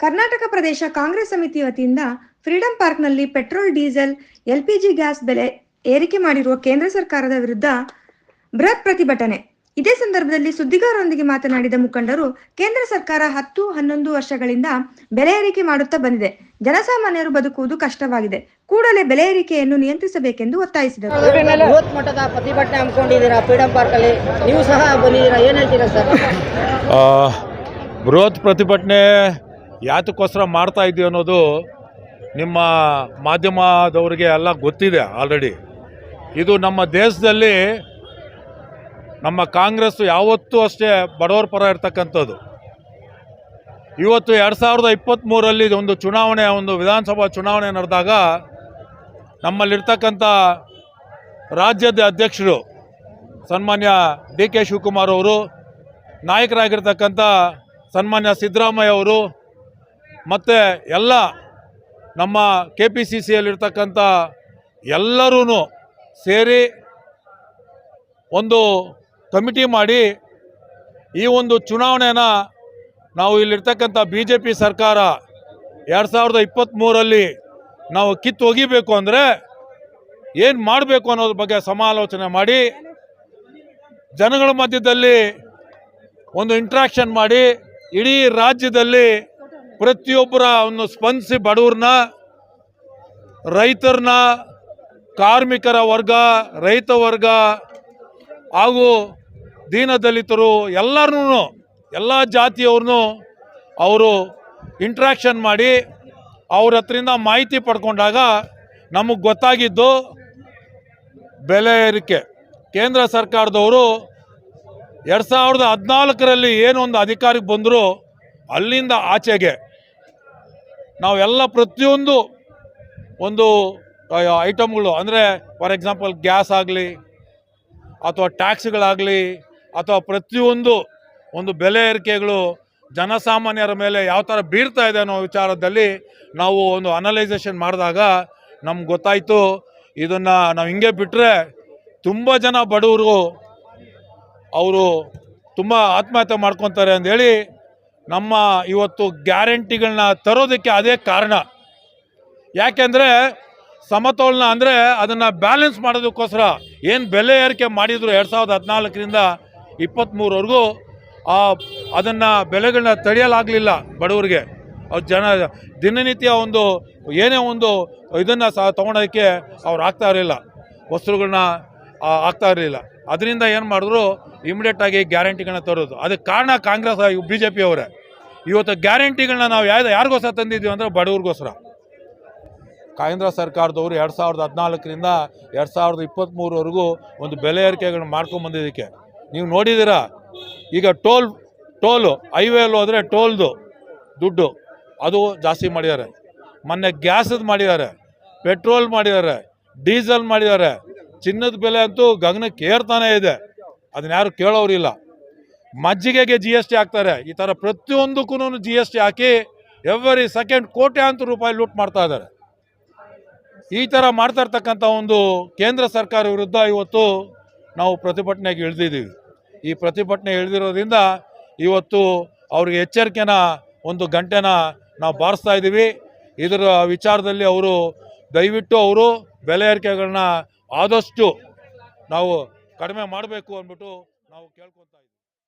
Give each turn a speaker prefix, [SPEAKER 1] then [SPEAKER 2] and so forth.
[SPEAKER 1] ಕರ್ನಾಟಕ ಪ್ರದೇಶ ಕಾಂಗ್ರೆಸ್ ಸಮಿತಿ ವತಿಯಿಂದ ಫ್ರೀಡಂ ಪಾರ್ಕ್ನಲ್ಲಿ ಪೆಟ್ರೋಲ್ ಡೀಸೆಲ್ ಎಲ್ಪಿಜಿ ಗ್ಯಾಸ್ ಬೆಲೆ ಏರಿಕೆ ಮಾಡಿರುವ ಕೇಂದ್ರ ಸರ್ಕಾರದ ವಿರುದ್ಧ ಬೃಹತ್ ಪ್ರತಿಭಟನೆ. ಇದೇ ಸಂದರ್ಭದಲ್ಲಿ ಸುದ್ದಿಗಾರರೊಂದಿಗೆ ಮಾತನಾಡಿದ ಮುಖಂಡರು ಕೇಂದ್ರ ಸರ್ಕಾರ ಹತ್ತು ಹನ್ನೊಂದು ವರ್ಷಗಳಿಂದ ಬೆಲೆ ಏರಿಕೆ ಮಾಡುತ್ತಾ ಬಂದಿದೆ. ಜನಸಾಮಾನ್ಯರು ಬದುಕುವುದು ಕಷ್ಟವಾಗಿದೆ. ಕೂಡಲೇ ಬೆಲೆ ಏರಿಕೆಯನ್ನು ನಿಯಂತ್ರಿಸಬೇಕೆಂದು ಒತ್ತಾಯಿಸಿದರು.
[SPEAKER 2] ಬೃಹತ್ ಮಟ್ಟದ ಪ್ರತಿಭಟನೆ ಹಮ್ಮಿಕೊಂಡಿದ್ದೀರಾ ಫ್ರೀಡಂ ಪಾರ್ಕ್ ಅಲ್ಲಿ ನೀವು ಸಹ ಬಂದಿದ್ದೀರಾ? ಏನ್ ಹೇಳ್ತೀರಾ ಸರ್?
[SPEAKER 3] ಆ, ಬೃಹತ್ ಪ್ರತಿಭಟನೆ ಯಾತಕ್ಕೋಸ್ಕರ ಮಾಡ್ತಾ ಇದ್ದೀವಿ ಅನ್ನೋದು ನಿಮ್ಮ ಮಾಧ್ಯಮದವರಿಗೆ ಎಲ್ಲ ಗೊತ್ತಿದೆ ಆಲ್ರೆಡಿ ಇದು ನಮ್ಮ ದೇಶದಲ್ಲಿ ನಮ್ಮ ಕಾಂಗ್ರೆಸ್ ಯಾವತ್ತೂ ಅಷ್ಟೇ ಬಡವರ ಪರ ಇರ್ತಕ್ಕಂಥದ್ದು. ಇವತ್ತು ಎರಡು ಸಾವಿರದ ಇಪ್ಪತ್ತ್ಮೂರಲ್ಲಿ ಒಂದು ಚುನಾವಣೆ, ಒಂದು ವಿಧಾನಸಭಾ ಚುನಾವಣೆ ನಡೆದಾಗ ನಮ್ಮಲ್ಲಿರ್ತಕ್ಕಂಥ ರಾಜ್ಯದ ಅಧ್ಯಕ್ಷರು ಸನ್ಮಾನ್ಯ ಡಿ ಕೆ ಶಿವಕುಮಾರ್ ಅವರು, ನಾಯಕರಾಗಿರ್ತಕ್ಕಂಥ ಸನ್ಮಾನ್ಯ ಸಿದ್ದರಾಮಯ್ಯ ಅವರು ಮತ್ತು ಎಲ್ಲ ನಮ್ಮ ಕೆ ಪಿ ಸಿ ಸಿಯಲ್ಲಿರ್ತಕ್ಕಂಥ ಎಲ್ಲರೂ ಸೇರಿ ಒಂದು ಕಮಿಟಿ ಮಾಡಿ ಈ ಒಂದು ಚುನಾವಣೆನ ನಾವು ಇಲ್ಲಿರ್ತಕ್ಕಂಥ ಬಿ ಜೆ ಪಿ ಸರ್ಕಾರ ಎರಡು ಸಾವಿರದ ಇಪ್ಪತ್ತ್ಮೂರಲ್ಲಿ ನಾವು ಕಿತ್ತು ಒಗಿಬೇಕು ಅಂದರೆ ಏನು ಮಾಡಬೇಕು ಅನ್ನೋದ್ರ ಬಗ್ಗೆ ಸಮಾಲೋಚನೆ ಮಾಡಿ ಜನಗಳ ಮಧ್ಯದಲ್ಲಿ ಒಂದು ಇಂಟ್ರಾಕ್ಷನ್ ಮಾಡಿ ಇಡೀ ರಾಜ್ಯದಲ್ಲಿ ಪ್ರತಿಯೊಬ್ಬರ ಒಂದು ಸ್ಪಂದಿಸಿ ಬಡವ್ರನ್ನ, ರೈತರನ್ನ, ಕಾರ್ಮಿಕರ ವರ್ಗ, ರೈತ ವರ್ಗ ಹಾಗೂ ದೀನದಲಿತರು ಎಲ್ಲರೂ ಎಲ್ಲ ಜಾತಿಯವ್ರನ್ನೂ ಅವರು ಇಂಟ್ರಾಕ್ಷನ್ ಮಾಡಿ ಅವ್ರ ಹತ್ರಿಂದ ಮಾಹಿತಿ ಪಡ್ಕೊಂಡಾಗ ನಮಗೆ ಗೊತ್ತಾಗಿದ್ದು ಬೆಲೆ ಏರಿಕೆ. ಕೇಂದ್ರ ಸರ್ಕಾರದವರು ಎರಡು ಸಾವಿರದ ಹದಿನಾಲ್ಕರಲ್ಲಿ ಏನೊಂದು ಅಧಿಕಾರಕ್ಕೆ ಬಂದರೂ ಅಲ್ಲಿಂದ ಆಚೆಗೆ. ನಾವೆಲ್ಲ ಪ್ರತಿಯೊಂದು ಒಂದು ಐಟಮ್ಗಳು ಅಂದರೆ ಫಾರ್ ಎಕ್ಸಾಂಪಲ್ ಗ್ಯಾಸ್ ಆಗಲಿ, ಅಥವಾ ಟ್ಯಾಕ್ಸ್ಗಳಾಗಲಿ ಅಥವಾ ಪ್ರತಿಯೊಂದು ಒಂದು ಬೆಲೆ ಏರಿಕೆಗಳು ಜನಸಾಮಾನ್ಯರ ಮೇಲೆ ಯಾವ ಥರ ಬೀರ್ತಾ ಇದೆ ಅನ್ನೋ ವಿಚಾರದಲ್ಲಿ ನಾವು ಒಂದು ಅನಲೈಸೇಷನ್ ಮಾಡಿದಾಗ ನಮ್ಗೆ ಗೊತ್ತಾಯಿತು, ಇದನ್ನು ನಾವು ಹಿಂಗೆ ಬಿಟ್ಟರೆ ತುಂಬ ಜನ ಬಡವರು ಅವರು ತುಂಬ ಆತ್ಮಹತ್ಯೆ ಮಾಡ್ಕೊತಾರೆ ಅಂದೇಳಿ ನಮ್ಮ ಇವತ್ತು ಗ್ಯಾರಂಟಿಗಳನ್ನ ತರೋದಕ್ಕೆ ಅದೇ ಕಾರಣ. ಯಾಕೆಂದರೆ ಸಮತೋಲನ ಅಂದರೆ ಅದನ್ನು ಬ್ಯಾಲೆನ್ಸ್ ಮಾಡೋದಕ್ಕೋಸ್ಕರ ಏನು ಬೆಲೆ ಏರಿಕೆ ಮಾಡಿದ್ರು ಎರಡು ಸಾವಿರದ ಹದಿನಾಲ್ಕರಿಂದ ಇಪ್ಪತ್ತ್ಮೂರವರೆಗೂ ಆ ಅದನ್ನು ಬೆಲೆಗಳನ್ನ ತಡೆಯಲಾಗಲಿಲ್ಲ ಬಡವರಿಗೆ. ಜನ ದಿನನಿತ್ಯ ಒಂದು ಏನೇ ಒಂದು ಇದನ್ನು ಸಹ ತೊಗೊಳೋದಕ್ಕೆ ಅವ್ರು ಆಗ್ತಾ ಇರಲಿಲ್ಲ. ವಸ್ತುಗಳನ್ನ ಆಗ್ತಾ ಇರಲಿಲ್ಲ. ಅದರಿಂದ ಏನು ಮಾಡಿದ್ರು ಇಮಿಡಿಯೇಟಾಗಿ ಗ್ಯಾರಂಟಿಗಳನ್ನ ತರೋದು. ಅದಕ್ಕೆ ಕಾರಣ ಕಾಂಗ್ರೆಸ್ ಬಿ ಜೆ ಪಿ ಅವರೇ. ಇವತ್ತು ಗ್ಯಾರಂಟಿಗಳನ್ನ ನಾವು ಯಾವ್ದು, ಯಾರಿಗೋಸ್ಕರ ತಂದಿದ್ದೀವಿ ಅಂದರೆ ಬಡವ್ರಿಗೋಸ್ಕರ. ಕೇಂದ್ರ ಸರ್ಕಾರದವರು ಎರಡು ಸಾವಿರದ ಹದಿನಾಲ್ಕರಿಂದ ಎರಡು ಸಾವಿರದ ಇಪ್ಪತ್ತ್ಮೂರವರೆಗೂ ಒಂದು ಬೆಲೆ ಏರಿಕೆಗಳನ್ನ ಮಾಡ್ಕೊಂಬಂದಿದ್ದಕ್ಕೆ ನೀವು ನೋಡಿದ್ದೀರಾ? ಈಗ ಟೋಲ್, ಟೋಲು ಹೈವೇಲಿ ಹೋದರೆ ಟೋಲ್ದು ದುಡ್ಡು. ಅದು ಜಾಸ್ತಿ ಮಾಡಿದ್ದಾರೆ. ಮೊನ್ನೆ ಗ್ಯಾಸದ್ದು ಮಾಡಿದ್ದಾರೆ. ಪೆಟ್ರೋಲ್ ಮಾಡಿದ್ದಾರೆ. ಡೀಸೆಲ್ ಮಾಡಿದ್ದಾರೆ. ಚಿನ್ನದ ಬೆಲೆ ಅಂತೂ ಗಗನಕ್ಕೆ ಏರ್ತಾನೆ ಇದೆ. ಅದನ್ನ ಯಾರು ಕೇಳೋರಿಲ್ಲ ಮಜ್ಜಿಗೆಗೆ ಜಿ ಎಸ್ ಟಿ ಹಾಕ್ತಾರೆ. ಈ ಥರ ಪ್ರತಿಯೊಂದಕ್ಕೂ ಜಿ ಎಸ್ ಟಿ ಹಾಕಿ ಎವ್ರಿ ಸೆಕೆಂಡ್ ಕೋಟ್ಯಾಂತರ ರೂಪಾಯಿ ಲೂಟ್ ಮಾಡ್ತಾ ಇದ್ದಾರೆ. ಈ ಥರ ಮಾಡ್ತಾ ಇರ್ತಕ್ಕಂಥ ಒಂದು ಕೇಂದ್ರ ಸರ್ಕಾರ ವಿರುದ್ಧ ಇವತ್ತು ನಾವು ಪ್ರತಿಭಟನೆಗೆ ಇಳಿದಿದ್ದೀವಿ. ಈ ಪ್ರತಿಭಟನೆ ಇಳಿದಿರೋದ್ರಿಂದ ಇವತ್ತು ಅವ್ರಿಗೆ ಎಚ್ಚರಿಕೆನ, ಒಂದು ಗಂಟೆನ ನಾವು ಬಾರಿಸ್ತಾ ಇದ್ದೀವಿ. ಇದರ ವಿಚಾರದಲ್ಲಿ ಅವರು ದಯವಿಟ್ಟು ಅವರು ಬೆಲೆ ಏರಿಕೆಗಳನ್ನ ಆದಷ್ಟು ನಾವು ಕಡಿಮೆ ಮಾಡಬೇಕು ಅಂದ್ಬಿಟ್ಟು ನಾವು ಕೇಳ್ಕೊತಾ ಇದ್ದೀವಿ.